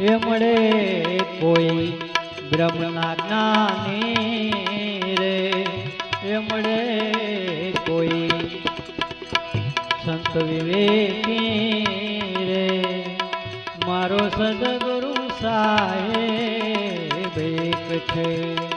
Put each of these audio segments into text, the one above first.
એ મળે કોઈ બ્રહ્મના જ્ઞાની રે. એ કોઈ સંત વિવેકી રે. મારો સદગુરુ સાહેબ એક છે.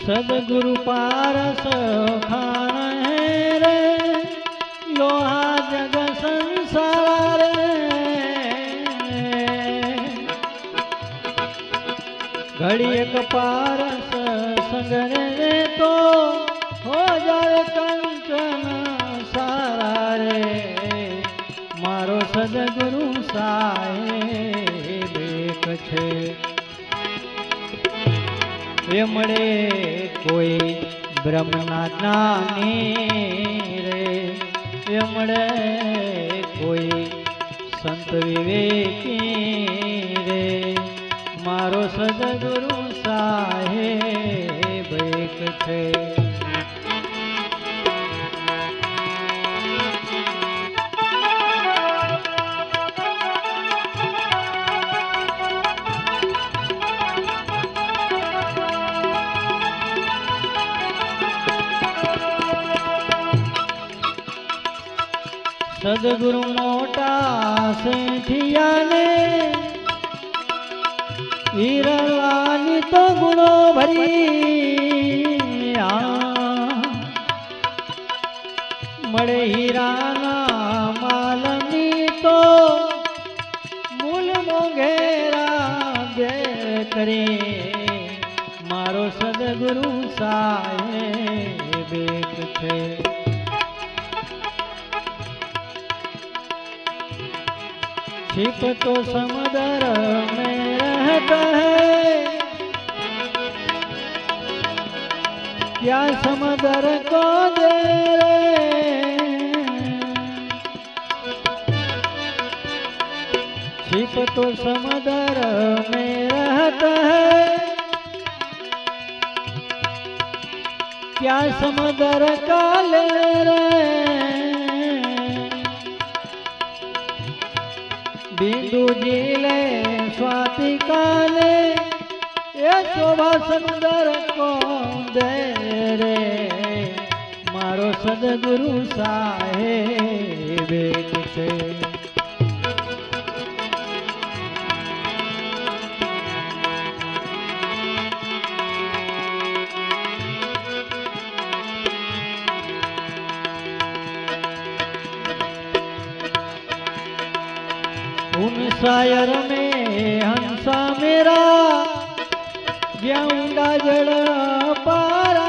સદગુરુ પારસ ખાણ રે લોહા જગ સંસાર ઘડી એક પારસ સંગ એ મળે કોઈ બ્રહ્મના જ્ઞાની રે. એ મળે કોઈ સંત વિવેકી રે. મારો સદગુરુ સાહેબ એક છે. સદગુરુ મોટા સેઠિયાને હીરાની તો ગુણો ભરી. મળે હીરાના छिप तो समुदर में रहता है। क्या समुदर को दे छिप तो समुदर में रहता है। क्या समुद्र का ले रे બિંદુજી લે સ્વાતિકાલે એ શોભા સુંદર કોંદે રે. મારો સદગુરુ સાહેબ છે હંસાયર મેં હંસા મેરા જ્યાં ઊંડા જળ પારા.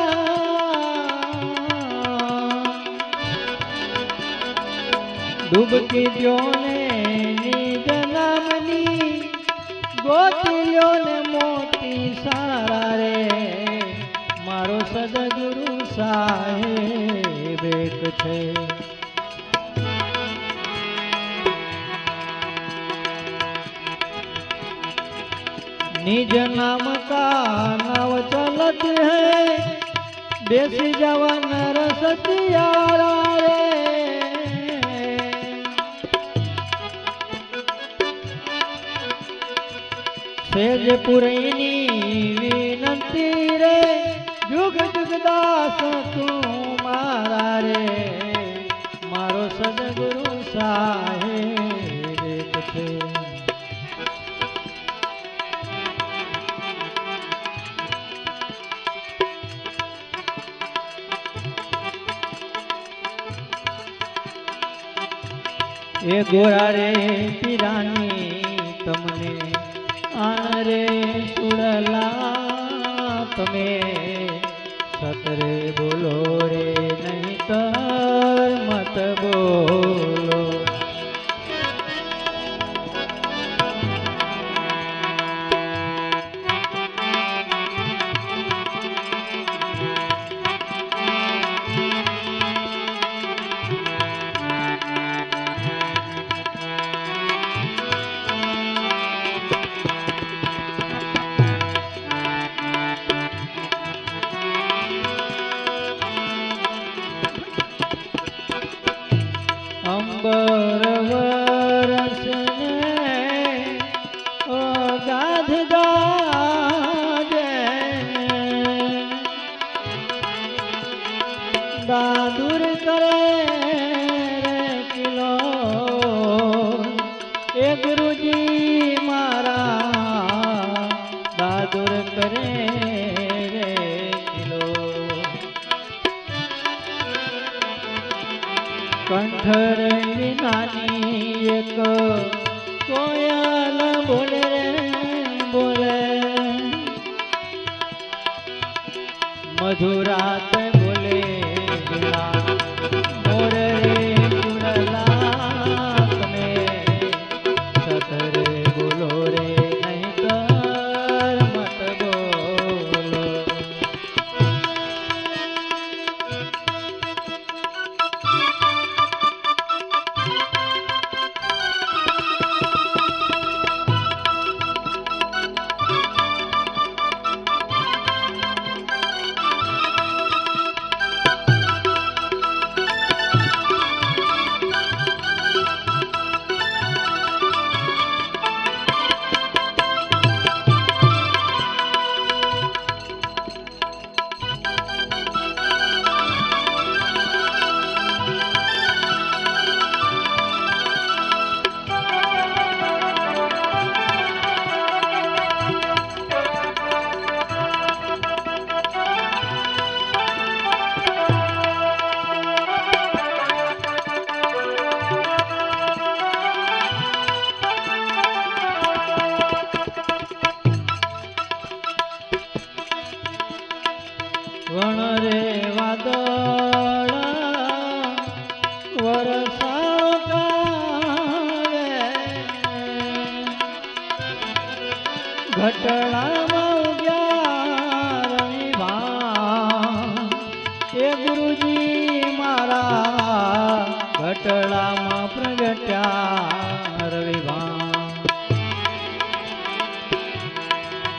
ડૂબકી દ્યો ને નીજ નામની ગોતી લ્યો ને મોતી સારા રે. મારો સદગુરુ સા निज नाम का नाव चलत है बेसी जवान रसतियारा रे સેજ પુરૈની વિનંતી રે જુગ જુગદાસ તું એ ગોરા રે પીરાની કંઠર વિનાની એક કોયલ બોલે રે બોલે. મધુરાત ઘટણામાં ઉગ્યા રવિભા એ ગુરુજી મારા ઘટણામાં પ્રગટ્યા રવિભા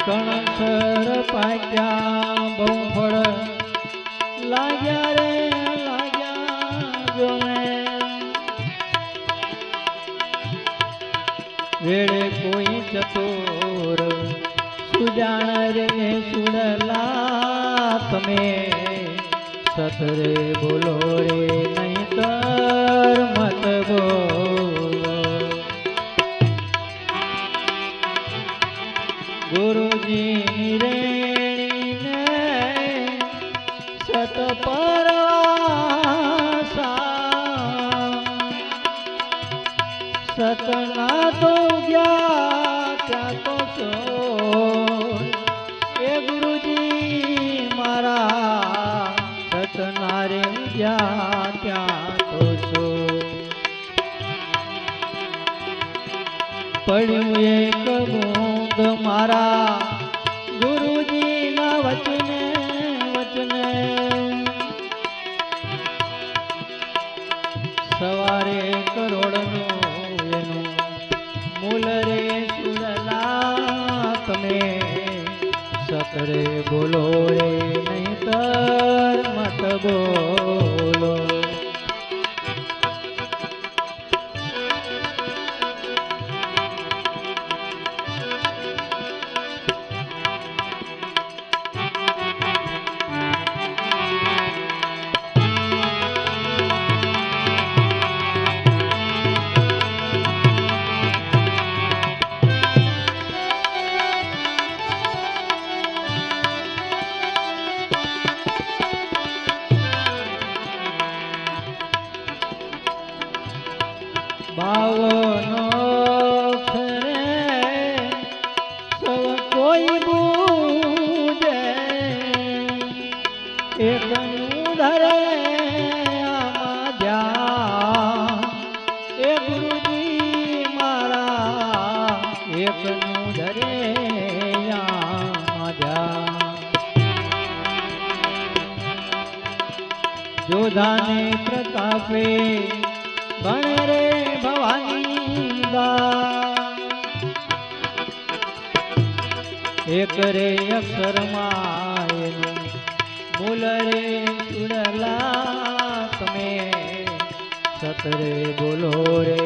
કણસર પાક્યા સરે બોલો રે નહીતર મત બોલો. ગુરુજી રેણીને સત પર Yeah. જોધાને પ્રતાપે ભણ રે ભવાની એક રે અક્ષરમાં મૂલ રે ઉડલા તમે સતરે બોલો રે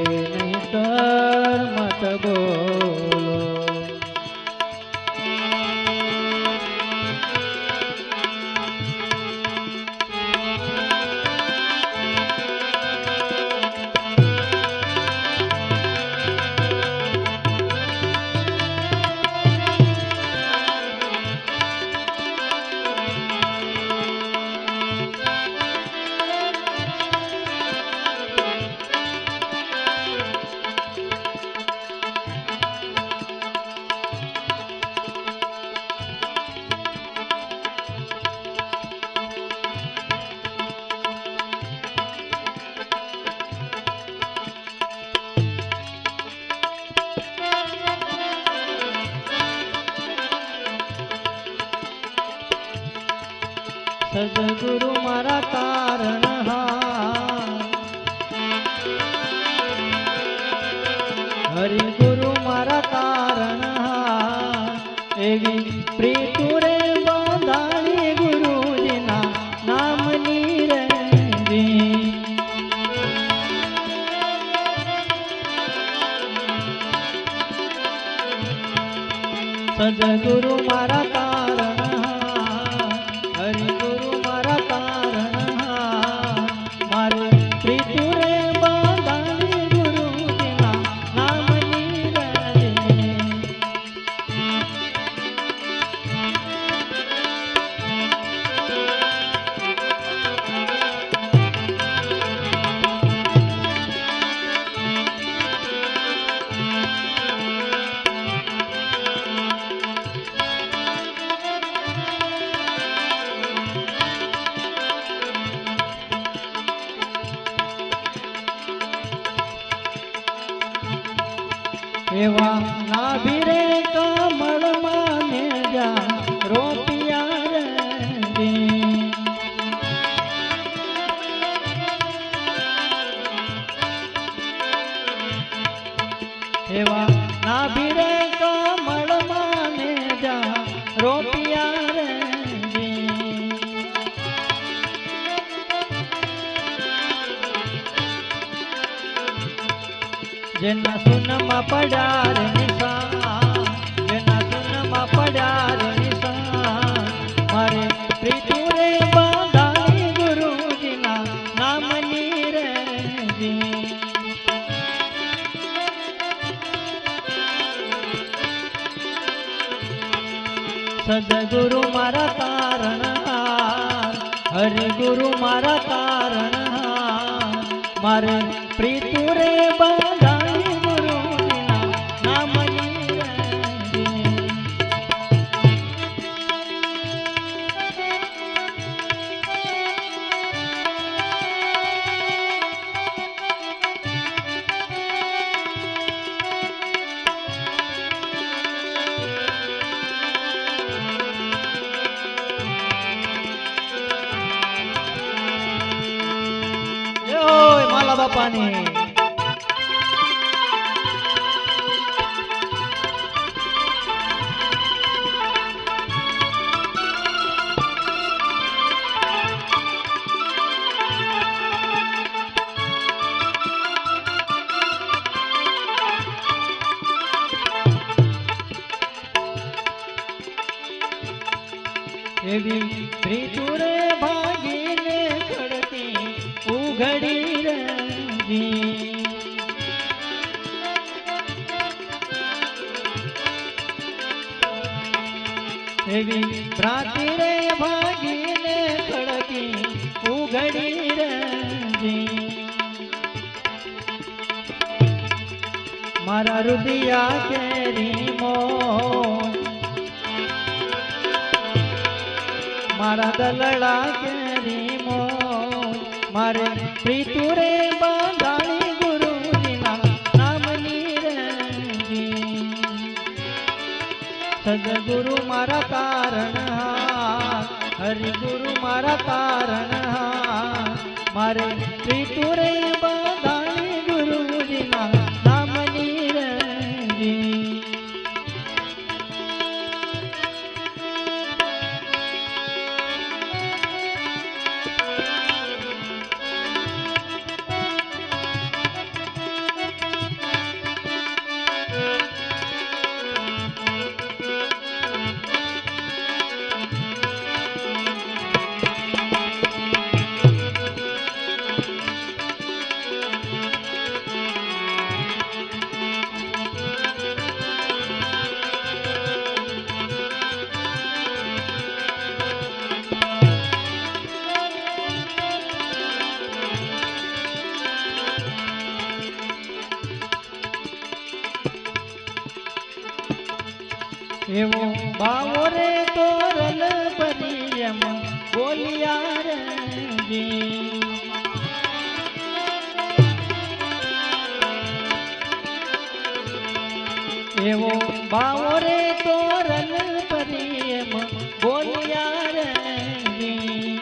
સદગુરુ મારા તારણહાર હરિગુરુ મારા તારણહાર મારે પ્રીતુ રે બંધાઈ એવી ત્રિપુરે ભાગીને ખડતી ઉઘડી રહી એવી પ્રાતિરે ભાગીને ખડતી ઉઘડી રહી મારા રુદિયા કેરી મારા દલડા કેરી મોજ મારે પ્રીતુરે બાંધાણી ગુરુજીના નામની રંગી સદગુરુ મારા તારણહાર હરિગુરુ મારા તારણહાર મારે પ્રીતુરે એવો બાવો રે તોરલ પરિયમ બોલિયા રજી એવો બાવો રે તોરલ પરિયમ બોલિયા રજી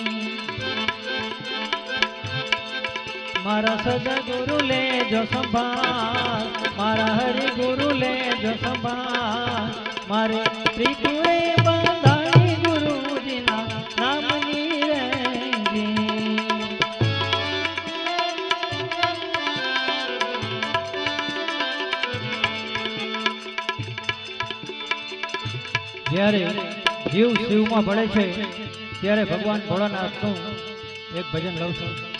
મારા સદગુરુ લેજો સંભાળ, મારા હરિગુરુ લેજો સંભાળ. મારે ત્રિપુરે બંધાણી ગુરુજીના નામની રેંજી જ્યારે જીવ શિવમાં ભળે છે, ત્યારે ભગવાન ભોળાનાથનું એક ભજન લઉં છું.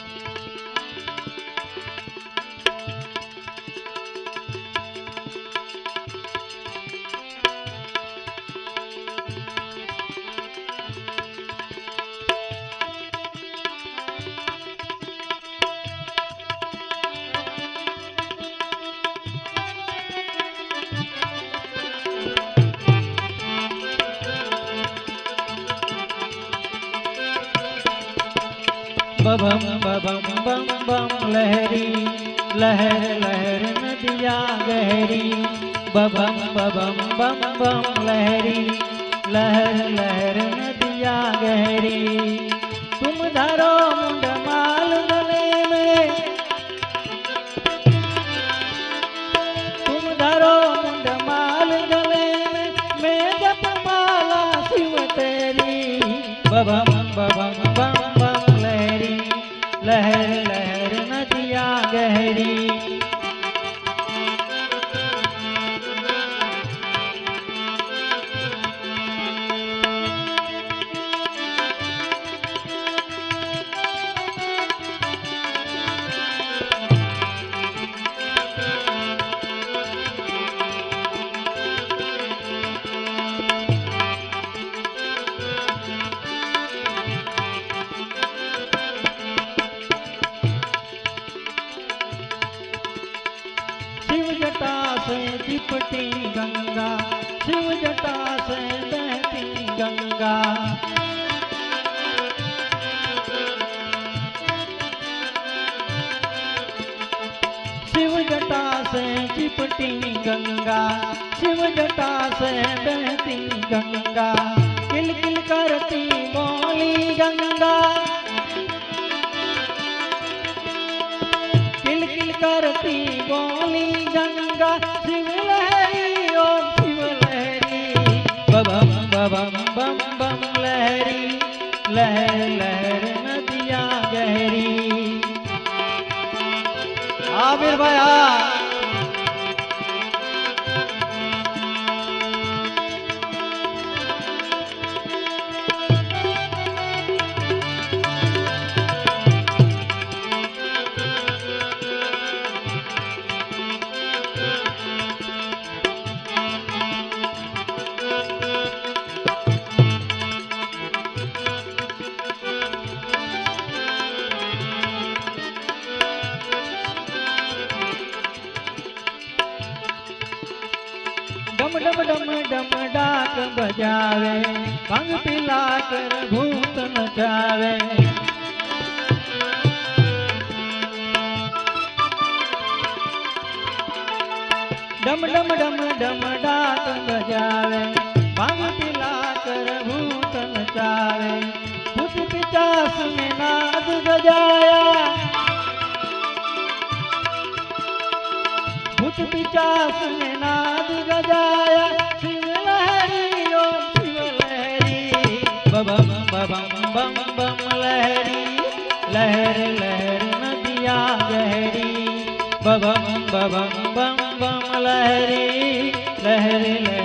પમ લહેરી લહેર લહેર નદિયા ગહેરી તુમ ધારો મુંડન ગંગા શિવ જટા સે પીપટી ગંગા શિવ જટા સે બહેતી ગંગા કિલ કિલ કરતી બોલી ગંગા કિલ કિલ કરતી બોલી ગંગા શિવ લહેરી ઓ શિવ લહેરી બબમ બબમ કબીર ભાઈ बजावे भंग पिला कर भूत नचावे भूत पिचास में नाद बजाया नाद गजाया शिव लहरी ओम शिव लहरी बम बम बम बम लहरी लहर लहर नदिया गहरी बम बम बम बम लहरी, लहर लहर।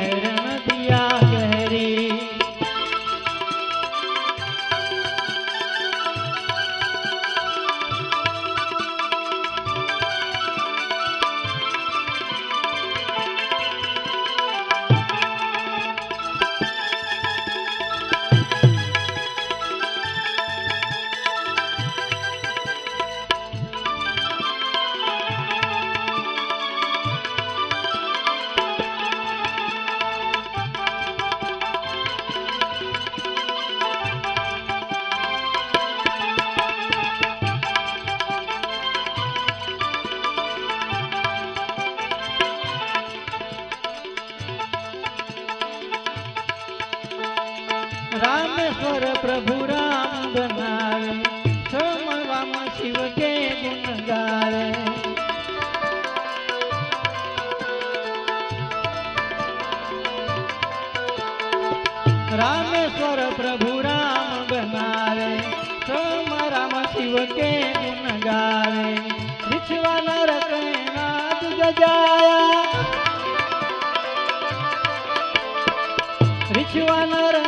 ગજાયા રીછવાના